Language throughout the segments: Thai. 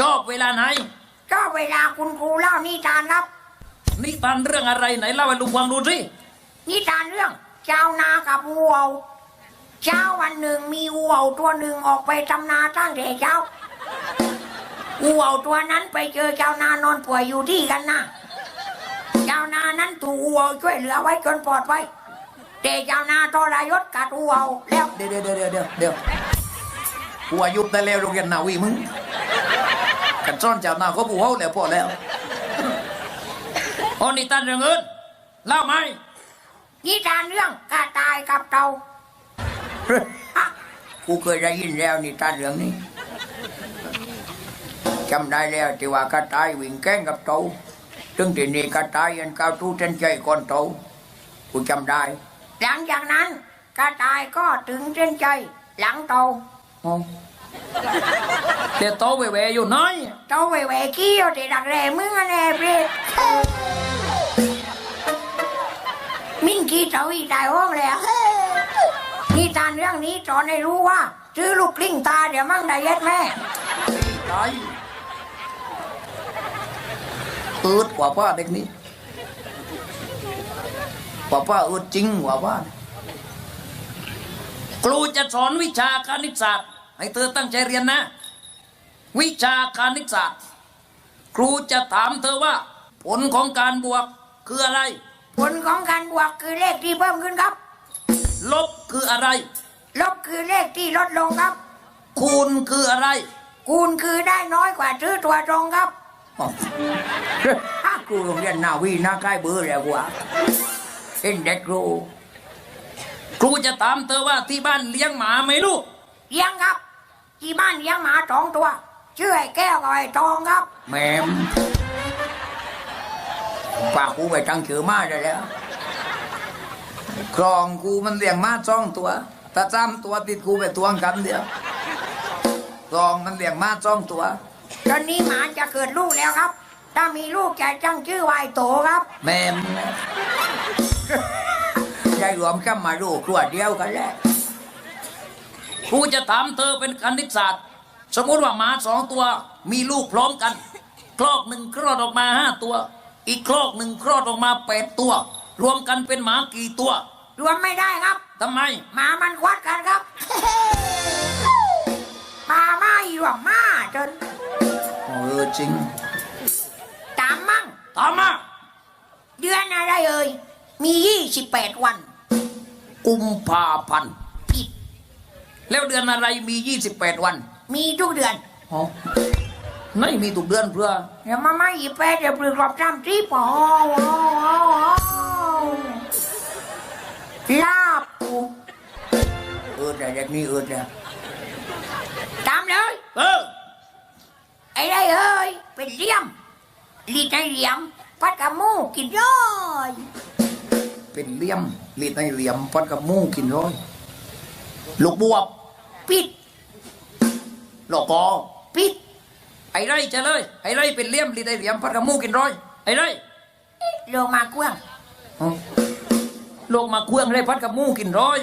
ชอบเวลาไหน ก็เวลาคุณครูเล่านิทานครับ นิทานเรื่องอะไรไหนเล่าให้ลุงฟังดูสินิทานเรื่องเจ้านากับวัวเช้าวันหนึ่งมีวัวตัวหนึ่งออกไปทำนาตั้งแต่เช้าวัวตัวนั้นไปเจอเจ้านานอนป่วยอยู่ที่กันนะเจ้านานั้นถูกวัวช่วยเหลือไว้จนปลอดภัยแต่เจ้านาทรยศกัดวัวแล้วเดี๋ยวเดี๋ยวเดี๋ยวเดี๋ยวเดี๋ยวกูอายุได้แล้วโรงเรียนนาวีมึงกั นซ่อนเจ้าหน้าเขาบูเฮาแล้วพอแล้วอนิทานเรื่องอื่นเล่าไหมนิทานเรื่องกระต่ายกับเต่ากูเคยได้ยินแล้วนิทานเรื่องนี้จำได้แล้วที่ว่ากระต่ายวิ่งแกล้งกับเต่าถึงที่นี่กระต่ายยันก้าวตู้เส้นใจก่อนเต่ากูจำได้ หลังจากนั้นกระต่ายก็ถึงเส้นใจหลังเต่าอ๋อ เดี๋ยวโตแหวๆอยู่น้อยเต่าแหวๆขี้อยู่ที่ดักแร่มึงอะแน่เปรตมิ่งขี้เต่าอีกตายห้องแล้วนิทานเรื่องนี้สอนให้รู้ว่าซื้อลูกกลิ้งตาเดี๋ยวมั่งได้เย็ดแม่ตายอืดกว่าป้าเด็กนี้กว่าป้าอืดจริงกว่าป้าครูจะสอนวิชาคณิตศาสตร์ ให้เธอตั้งใจเรียนนะ วิชาคณิตศาสตร์ ครูจะถามเธอว่า ผลของการบวกคืออะไร ผลของการบวกคือเลขที่เพิ่มขึ้นครับ ลบคืออะไร ลบคือเลขที่ลดลงครับ คูณคืออะไร คูณคือได้น้อยกว่าซื้อตัวตรงครับอ๋อกูโรงเรียนนาวีนาใกล้เบื่อแล้วกว่าเห็นเด็กครูครูจะถามเธอว่าที่บ้านเลี้ยงหมาไหมลูก เลี้ยงครับ ที่บ้านเลี้ยงหมาสองตัว ชื่อไอ้แก้วกับไอ้ทองครับแม่มปากกูไปตั้งชื่อมาได้แล้วครองกูมันเลี้ยงมาสองตัวถ้าจำตัวติดกูไปตวงกันเดียวครองมันเลี้ยงมาสองตัว ตอนนี้หมาจะเกิดลูกแล้วครับ ถ้ามีลูกจะตั้งชื่อวายโตครับแม่มใจรวมกันมาลูกครัวเดียวกันแหละ ครูจะถามเธอเป็นคณิตศาสตร์ สมมติว่าหมาสองตัวมีลูกพร้อมกัน คลอกหนึ่งคลอดออกมาห้าตัว อีกคลอกหนึ่งคลอดออกมาแปดตัว รวมกันเป็นหมากี่ตัว รวมไม่ได้ครับทำไมหมามันควัดกันครับหมาไม่รวมมาจนเออจริงตามมั่งตามมาเดือนอะไรเอ่ยมียี่สิบแปดวัน กุมภาพันธ์ผิด แล้วเดือนอะไรมียี่สิบแปดวัน มีทุกเดือนอ๋อไม่มีตุกเดือนเพื่อเดี๋ยวมาไม่หยิบแปดเดี๋ยวปลือกรอบจำที่ปอลาบปูเออแต่เด็กนี่เออแต่ตามเลยเออไอ้ได้เอ้ยเป็นเหลี่ยมลีดในเหลี่ยมพัดกับหมูกินย่อย เป็นเหลี่ยมลีดในเหลี่ยมพัดกับหมูกินร้อย ลูกบวบปิดลูกกอปิด ไอ้ไรจะเลย ไอ้ไรเป็นเหลี่ยมลีดในเหลี่ยมพัดกับหมูกินร้อย ไอ้ไรลงมากว้างอ๋อลูกมาเครื่องเลยพัดกับหมูกินร้อย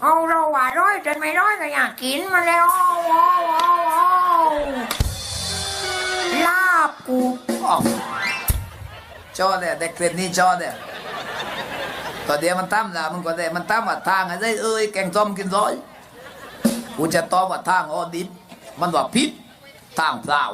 เอาเราว่าร้อยจนไม่ร้อยก็อยากกินมันแล้วอ้าวอ้าวอ้าวอ้าวลาบกูอ๋อจอเด้เด็กเป็นนี่จอเด้ก็เดี๋ยวมันตั้มละมันก็เดี๋ยวมันตั้มว่าทางอะไรเอ้ยแกงส้มกินร้อย กูจะตอบว่าทางออดิตมันว่าพิษทางเปล่า